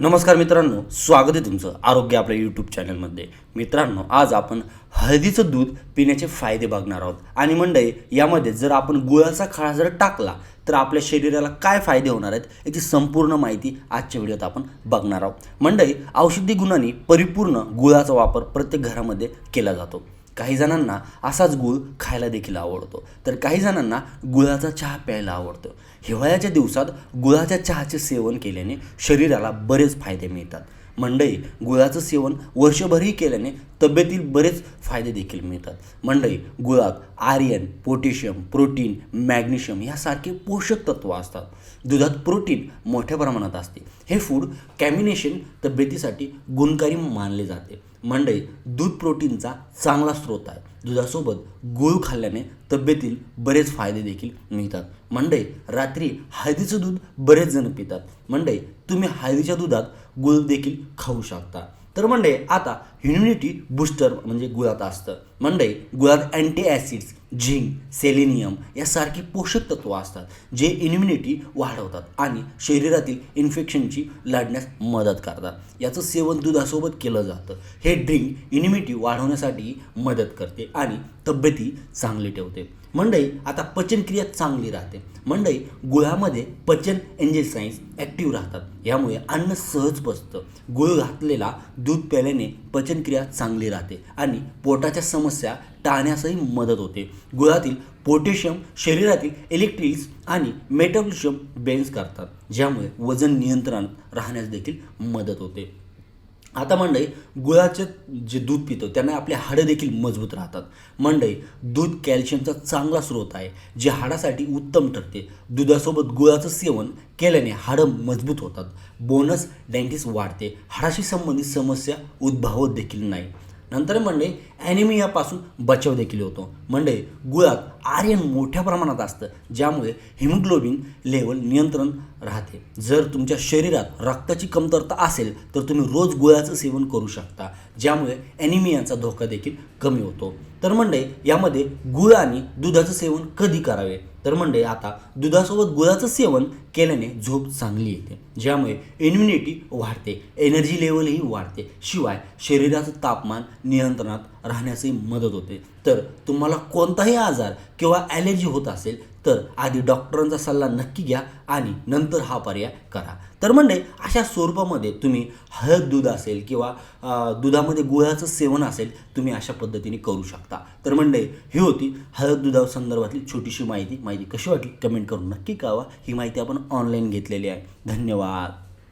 नमस्कार मित्रांनो स्वागत आहे तुमचं आरोग्य आपल्या यूट्यूब चॅनलमध्ये मित्रांनो आज आपण हळदीचं दूध पिण्याचे फायदे बघणार आहोत. आणि मंडई यामध्ये जर आपण गुळाचा खळा जर टाकला तर आपल्या शरीराला काय फायदे होणार आहेत याची संपूर्ण माहिती आजच्या व्हिडिओत आपण बघणार आहोत. मंडई औषधी गुणांनी परिपूर्ण गुळाचा वापर प्रत्येक घरामध्ये केला जातो. काही जणांना असाच गुळ खायला देखील आवडतो. तर काही जणांना गुळाचा चहा प्यायला आवडतो. हिवाळ्याच्या दिवसात गुळाच्या चहाचे सेवन केल्याने शरीराला बरेच फायदे मिळतात. मंडई गुळाचं सेवन वर्षभरही केल्याने तब्येतील बरेच फायदे देखील मिळतात. मंडई गुळात आर्यन पोटॅशियम प्रोटीन मॅग्नेशियम यासारखे पोषक तत्व असतात. दुधात प्रोटीन मोठ्या प्रमाणात असते. हे फूड कॅम्बिनेशन तब्येतीसाठी गुणकारी मानले जाते. मंडई दूध प्रोटीनचा चांगला स्रोत आहे. दुधासोबत गुळ खाल्ल्याने तब्येतील बरेच फायदे देखील मिळतात. मंडई रात्री हळदीचं दूध बरेच जण पितात. मंडई तुम्ही हळदीच्या दुधात गुळ देखील खाऊ शकता. तर मंडई आता इम्युनिटी बूस्टर म्हणजे गुळात असतं. मंडई गुळात अँटी ॲसिड्स झिंक सेलेनियम यासारखी पोषक तत्व असतात जे इम्युनिटी वाढवतात आणि शरीरातील इन्फेक्शनची लढण्यास मदत करतात. याचं सेवन दुधासोबत केलं जातं. हे ड्रिंक इम्युनिटी वाढवण्यासाठी मदत करते आणि तब्येती चांगली ठेवते. मंडई आता पचनक्रिया चांगली राहते. मंडई गुळामध्ये पचन एन्झाईम्स ॲक्टिव्ह राहतात. यामुळे अन्न सहज पचतं गुळ घातलेला दूध प्याल्याने पचनक्रिया चांगली राहते आणि पोटाच्या समस्या टाळण्यासही मदत होते. गुळातील पोटॅशियम शरीरातील इलेक्ट्रिक्स आणि मेटाबॉलिझम बेन्स करतात. ज्यामुळे वजन नियंत्रणात राहण्यास देखील मदत होते. आता मंडई गुळाचे जे दूध पितो त्यांना आपले हाडं देखील मजबूत राहतात. मंडई दूध कॅल्शियमचा चांगला स्रोत आहे जे हाडासाठी उत्तम ठरते. दुधासोबत गुळाचं सेवन केल्याने हाडं मजबूत होतात. बोनस डेंटिस वाढते. हाडाशी संबंधित समस्या उद्भवत देखील नाही. नंतर मंडई ॲनिमियापासून बचाव देखील होतो. मंडई गुळात आर्यन मोठ्या प्रमाणात असतं ज्यामुळे हिमोग्लोबिन लेवल नियंत्रण राहते. जर तुमच्या शरीरात रक्ताची कमतरता असेल तर तुम्ही रोज गुळाचं सेवन करू शकता ज्यामुळे ॲनिमियाचा धोका देखील कमी होतो. तर मंडई यामध्ये गुळ आणि दुधाचं सेवन कधी करावे? तर मंडई आता दुधासोबत गुळाचं सेवन केल्याने झोप चांगली येते ज्यामुळे इम्युनिटी वाढते एनर्जी लेवलही वाढते. शिवाय शरीराचं तापमान नियंत्रणात राहण्यासही मदत होते. तर तुम्हाला कोणताही आजार किंवा ॲलर्जी होत असेल तर आधी डॉक्टरांचा सल्ला नक्की घ्या आणि नंतर हा पर्याय करा. तर म्हणजे अशा स्वरूपामध्ये तुम्ही हळद दूध असेल किंवा दुधामध्ये गुळाचं सेवन असेल तुम्ही अशा पद्धतीने करू शकता. तर म्हणजे ही होती हळद दुधा संदर्भातली छोटीशी माहिती. माहिती कशी वाटली? कमेंट करून नक्की कळवा. ही माहिती आपण ऑनलाईन घेतलेली आहे. धन्यवाद.